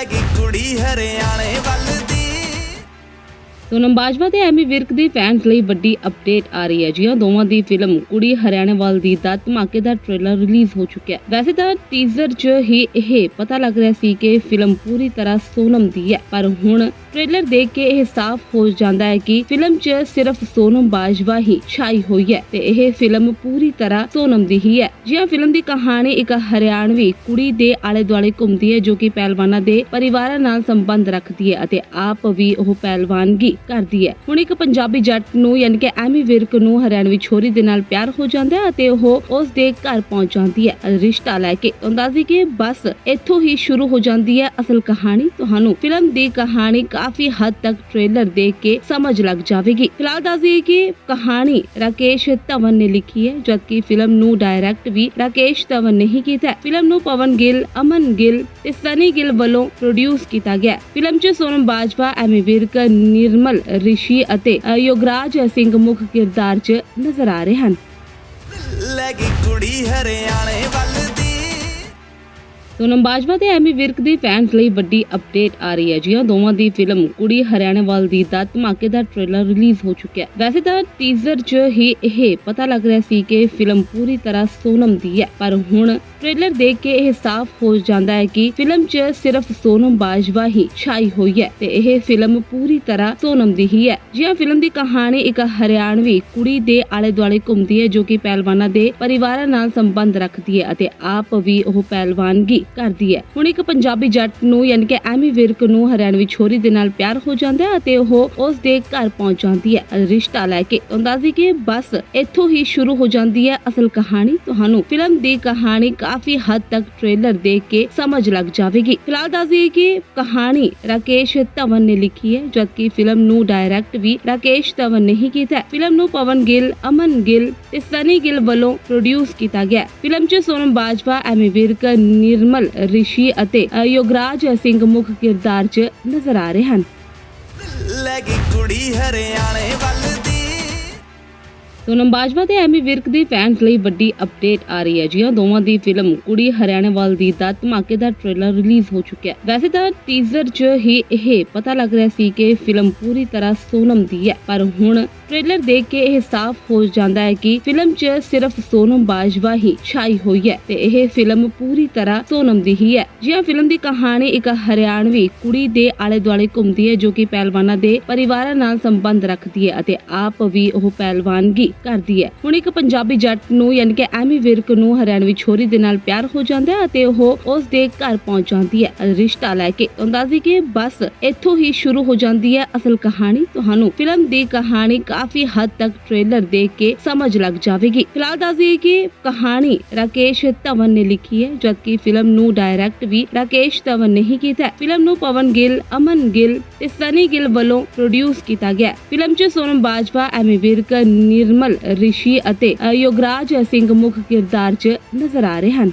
ਲੈ ਗਈ ਕੁੜੀ ਹਰਿਆਣੇ ਵੱਲ ਦੀ। ਸੋਨਮ ਬਾਜਵਾ ਤੇ ਐਮੀ ਵਿਰਕ ਦੀ ਫੈਨਸ ਲਈ ਵੱਡੀ ਅਪਡੇਟ ਆ ਰਹੀ ਹੈ ਜੀ। ਦੋਵਾਂ ਦੀ ਫਿਲਮ ਕੁੜੀ ਹਰਿਆਣੇ ਵਾਲ ਦੀ ਦਾ ਧਮਾਕੇਦਾਰ ਟ੍ਰੇਲਰ ਰਿਲੀਜ਼ ਹੋ ਚੁੱਕਿਆ ਹੈ। ਵੈਸੇ ਤਾਂ ਟੀਜ਼ਰ 'ਚ ਹੀ ਇਹ ਪਤਾ ਲੱਗ ਰਿਹਾ ਸੀ ਕਿ ਫਿਲਮ ਪੂਰੀ ਤਰ੍ਹਾਂ ਸੋਨਮ ਦੀ ਹੈ। ਪਰ ਹੁਣ ਟ੍ਰੇਲਰ ਦੇਖ ਕੇ ਇਹ ਸਾਫ਼ ਹੋ ਜਾਂਦਾ ਹੈ ਕਿ ਫਿਲਮ 'ਚ ਸਿਰਫ ਸੋਨਮ ਬਾਜਵਾ ਹੀ ਛਾਈ ਹੋਈ ਹੈ ਤੇ ਇਹ ਫਿਲਮ ਪੂਰੀ ਤਰ੍ਹਾਂ ਸੋਨਮ ਦੀ ਹੀ ਹੈ। ਜਿਹਾ ਫਿਲਮ ਦੀ ਕਹਾਣੀ ਇੱਕ ਹਰਿਆਣਵੀ ਕੁੜੀ ਦੇ ਆਲੇ ਦੁਆਲੇ ਘੁੰਮਦੀ ਹੈ ਜੋ ਕਿ ਪਹਿਲਵਾਨਾਂ ਦੇ ਪਰਿਵਾਰਾਂ ਨਾਲ ਸੰਬੰਧ ਰੱਖਦੀ ਹੈ ਅਤੇ ਆਪ ਵੀ ਉਹ ਪਹਿਲਵਾਨਗੀ ਕਰਦੀ ਹੈ। ਹੁਣ ਇੱਕ ਪੰਜਾਬੀ ਜੱਟ ਨੂੰ ਯਾਨੀ ਕਿ ਐਮੀ ਵਿਰਕ ਨੂੰ ਹਰਿਆਣਵੀ ਛੋਰੀ ਦੇ ਨਾਲ ਪਿਆਰ ਹੋ ਜਾਂਦਾ ਹੈ ਅਤੇ ਉਹ ਉਸ ਦੇ ਘਰ ਪਹੁੰਚ ਜਾਂਦੀ ਹੈ। ਰਿਸ਼ਤਾ ਲੈ ਕੇ ਅੰਦਾਜ਼ੀ ਕਿ ਬਸ ਇੱਥੋਂ ਹੀ ਸ਼ੁਰੂ ਹੋ ਜਾਂਦੀ ਹੈ ਅਸਲ ਕਹਾਣੀ। ਤੁਹਾਨੂੰ ਫਿਲਮ ਦੀ ਕਹਾਣੀ ਕਾਫੀ ਹੱਦ ਤੱਕ ਟ੍ਰੇਲਰ ਦੇਖ ਕੇ ਸਮਝ ਲੱਗ ਜਾਵੇਗੀ। ਫਿਲਹਾਲ ਦੱਸ ਦਈਏ ਕਿ ਕਹਾਣੀ ਰਾਕੇਸ਼ ਧਵਨ ਨੇ ਲਿਖੀ ਹੈ, ਜਦਕਿ ਫਿਲਮ ਨੂੰ ਡਾਇਰੈਕਟ ਵੀ ਰਾਕੇਸ਼ ਧਵਨ ਨੇ ਹੀ ਕੀਤਾ ਫਿਲਮ ਨੂੰ ਪਵਨ ਗਿੱਲ, ਅਮਨ ਗਿੱਲ ਤੇ ਸਨੀ ਗਿੱਲ ਵੱਲੋਂ ਪ੍ਰੋਡਿਊਸ ਕੀਤਾ ਗਿਆ ਫਿਲਮ 'ਚ ਸੋਨਮ ਬਾਜਵਾ, ਐਮੀ ਵਿਰਕ, ਨਿਰਮਲ, ਰਿਸ਼ੀ ਅਤੇ ਯੋਗਰਾਜ ਸਿੰਘ ਮੁੱਖ ਕਿਰਦਾਰ 'ਚ ਨਜ਼ਰ ਆ ਰਹੇ ਹਨ। ਲੈ ਗਈ ਕੁੜੀ ਹਰਿਆਣੇ ਸੋਨਮ ਬਾਜਵਾ ਤੇ ਐਮੀ ਵਿਰਕ ਦੀ ਫੈਨਸ ਲਈ ਵੱਡੀ ਅਪਡੇਟ ਆ ਰਹੀ ਹੈ ਜੀ। ਦੋਵਾਂ ਦੀ ਫਿਲਮ ਕੁੜੀ ਹਰਿਆਣੇਵਾਲ ਦੀ ਦਾ ਧਮਾਕੇਦਾਰ ਟ੍ਰੇਲਰ ਰਿਲੀਜ਼ ਹੋ ਚੁੱਕਿਆ ਹੈ। ਵੈਸੇ ਤਾਂ ਟੀਜ਼ਰ 'ਚ ਹੀ ਇਹ ਪਤਾ ਲੱਗ ਰਿਹਾ ਸੀ ਕਿ ਫਿਲਮ ਪੂਰੀ ਤਰ੍ਹਾਂ ਸੋਨਮ ਦੀ ਹੈ। ਪਰ ਹੁਣ ਟ੍ਰੇਲਰ ਦੇਖ ਕੇ ਇਹ ਸਾਫ਼ ਹੋ ਜਾਂਦਾ ਹੈ ਕਿ ਫਿਲਮ 'ਚ ਸਿਰਫ ਸੋਨਮ ਬਾਜਵਾ ਹੀ ਛਾਈ ਹੋਈ ਹੈ ਤੇ ਇਹ ਫਿਲਮ ਪੂਰੀ ਤਰ੍ਹਾਂ ਸੋਨਮ ਦੀ ਹੀ ਹੈ। ਜੀ ਫਿਲਮ ਦੀ ਕਹਾਣੀ ਇੱਕ ਹਰਿਆਣਵੀ ਕੁੜੀ ਦੇ ਆਲੇ ਦੁਆਲੇ ਘੁੰਮਦੀ ਹੈ ਜੋ ਕਿ ਪਹਿਲਵਾਨਾਂ ਦੇ ਪਰਿਵਾਰਾਂ ਨਾਲ ਸੰਬੰਧ ਰੱਖਦੀ ਹੈ ਅਤੇ ਆਪ ਵੀ ਉਹ ਪਹਿਲਵਾਨਗੀ ਕਰਦੀ ਹੈ। ਹੁਣ ਇੱਕ ਪੰਜਾਬੀ ਜੱਟ ਨੂੰ ਯਾਨੀ ਕਿ ਐਮੀ ਵਿਰਕ ਨੂੰ ਹਰਿਆਣਵੀ ਛੋਰੀ ਦੇ ਨਾਲ ਪਿਆਰ ਹੋ ਜਾਂਦਾ ਹੈ ਅਤੇ ਉਹ ਉਸ ਦੇ ਘਰ ਪਹੁੰਚ ਜਾਂਦੀ ਹੈ। ਰਿਸ਼ਤਾ ਲੈ ਕੇ ਅੰਦਾਜ਼ੀ ਕਿ ਬਸ ਇੱਥੋਂ ਹੀ ਸ਼ੁਰੂ ਹੋ ਜਾਂਦੀ ਹੈ ਅਸਲ ਕਹਾਣੀ ਤੁਹਾਨੂੰ। ਫਿਲਮ ਦੀ ਕਹਾਣੀ ਕਾਫੀ ਹੱਦ ਤੱਕ ਟ੍ਰੇਲਰ ਦੇਖ ਕੇ ਸਮਝ ਲੱਗ ਜਾਵੇਗੀ। ਫਿਲਹਾਲ ਦੱਸ ਦਈਏ ਕਿ ਕਹਾਣੀ ਰਾਕੇਸ਼ ਧਵਨ ਨੇ ਲਿਖੀ ਹੈ, ਜਦਕਿ ਫਿਲਮ ਨੂੰ ਡਾਇਰੈਕਟ ਵੀ ਰਾਕੇਸ਼ ਧਵਨ ਨੇ ਹੀ ਕੀਤਾ ਫਿਲਮ ਨੂੰ ਪਵਨ ਗਿੱਲ, ਅਮਨ ਗਿੱਲ ਤੇ ਸਨੀ ਗਿੱਲ ਵੱਲੋਂ ਪ੍ਰੋਡਿਊਸ ਕੀਤਾ ਗਿਆ ਫਿਲਮ 'ਚ ਸੋਨਮ ਬਾਜਵਾ, ਐਮੀ ਵਿਰਕ, ਨਿਰਮਲ, ਰਿਸ਼ੀ ਅਤੇ ਯੋਗਰਾਜ ਸਿੰਘ ਮੁੱਖ ਕਿਰਦਾਰ 'ਚ ਨਜ਼ਰ ਆ ਰਹੇ ਹਨ। ਲੈ ਗਈ ਕੁੜੀ ਹਰਿਆਣੇ ਵੱਲ। ਸੋਨਮ ਬਾਜਵਾ ਤੇ ਐਮੀ ਵਿਰਕ ਦੀ ਫੈਨਸ ਲਈ ਵੱਡੀ ਅਪਡੇਟ ਆ ਰਹੀ ਹੈ ਜੀ। ਦੋਵਾਂ ਦੀ ਫਿਲਮ ਕੁੜੀ ਹਰਿਆਣੇ ਵਾਲ ਦੀ ਦਾ ਧਮਾਕੇਦਾਰ ਟ੍ਰੇਲਰ ਰਿਲੀਜ਼ ਹੋ ਚੁੱਕਿਆ ਹੈ। ਵੈਸੇ ਤਾਂ ਟੀਜ਼ਰ 'ਚ ਹੀ ਇਹ ਪਤਾ ਲੱਗ ਰਿਹਾ ਸੀ ਕਿ ਫਿਲਮ ਪੂਰੀ ਤਰ੍ਹਾਂ ਸੋਨਮ ਦੀ ਹੈ। ਪਰ ਹੁਣ ਟ੍ਰੇਲਰ ਦੇਖ ਕੇ ਇਹ ਸਾਫ਼ ਹੋ ਜਾਂਦਾ ਹੈ ਕਿ ਫਿਲਮ 'ਚ ਸਿਰਫ ਸੋਨਮ ਬਾਜਵਾ ਹੀ ਛਾਈ ਹੋਈ ਹੈ ਤੇ ਇਹ ਫਿਲਮ ਪੂਰੀ ਤਰ੍ਹਾਂ ਸੋਨਮ ਦੀ ਹੀ ਹੈ। ਜੀ ਫਿਲਮ ਦੀ ਕਹਾਣੀ ਇੱਕ ਹਰਿਆਣਵੀ ਕੁੜੀ ਦੇ ਆਲੇ ਦੁਆਲੇ ਘੁੰਮਦੀ ਹੈ ਜੋ ਕਿ ਪਹਿਲਵਾਨਾਂ ਦੇ ਪਰਿਵਾਰਾਂ ਨਾਲ ਸੰਬੰਧ ਰੱਖਦੀ ਹੈ ਅਤੇ ਆਪ ਵੀ ਉਹ ਪਹਿਲਵਾਨਗੀ ਕਰਦੀ ਹੈ। ਹੁਣ ਇੱਕ ਪੰਜਾਬੀ ਜੱਟ ਨੂੰ ਯਾਨੀ ਕਿ ਐਮੀ ਵਿਰਕ ਨੂੰ ਹਰਿਆਣਵੀ ਛੋਰੀ ਦੇ ਨਾਲ ਪਿਆਰ ਹੋ ਜਾਂਦਾ ਹੈ ਅਤੇ ਉਹ ਉਸ ਦੇ ਘਰ ਪਹੁੰਚ ਜਾਂਦੀ ਹੈ। ਰਿਸ਼ਤਾ ਲੈ ਕੇ ਅੰਦਾਜ਼ੀ ਕਿ ਬਸ ਇੱਥੋਂ ਹੀ ਸ਼ੁਰੂ ਹੋ ਜਾਂਦੀ ਹੈ ਅਸਲ ਕਹਾਣੀ ਤੁਹਾਨੂੰ। ਫਿਲਮ ਦੀ ਕਹਾਣੀ ਕਾਫੀ ਹੱਦ ਤੱਕ ਟ੍ਰੇਲਰ ਦੇਖ ਕੇ ਸਮਝ ਲੱਗ ਜਾਵੇਗੀ। ਫਿਲਹਾਲ ਦੱਸ ਦਈਏ ਕਿ ਕਹਾਣੀ ਰਾਕੇਸ਼ ਧਵਨ ਨੇ ਲਿਖੀ ਹੈ, ਜਦਕਿ ਫਿਲਮ ਨੂੰ ਡਾਇਰੈਕਟ ਵੀ ਰਾਕੇਸ਼ ਧਵਨ ਨੇ ਹੀ ਕੀਤਾ ਹੈ। ਫਿਲਮ ਨੂੰ ਪਵਨ ਗਿੱਲ, ਅਮਨ ਗਿੱਲ ਤੇ ਸਨੀ ਗਿੱਲ ਵੱਲੋਂ ਪ੍ਰੋਡਿਊਸ ਕੀਤਾ ਗਿਆ ਫਿਲਮ 'ਚ ਸੋਨਮ ਬਾਜਵਾ, ਐਮੀ ਵਿਰਕ, ਨਿਰਮਲ, ਰਿਸ਼ੀ ਅਤੇ ਯੋਗਰਾਜ ਸਿੰਘ ਮੁੱਖ ਕਿਰਦਾਰ 'ਚ ਨਜ਼ਰ ਆ ਰਹੇ ਹਨ।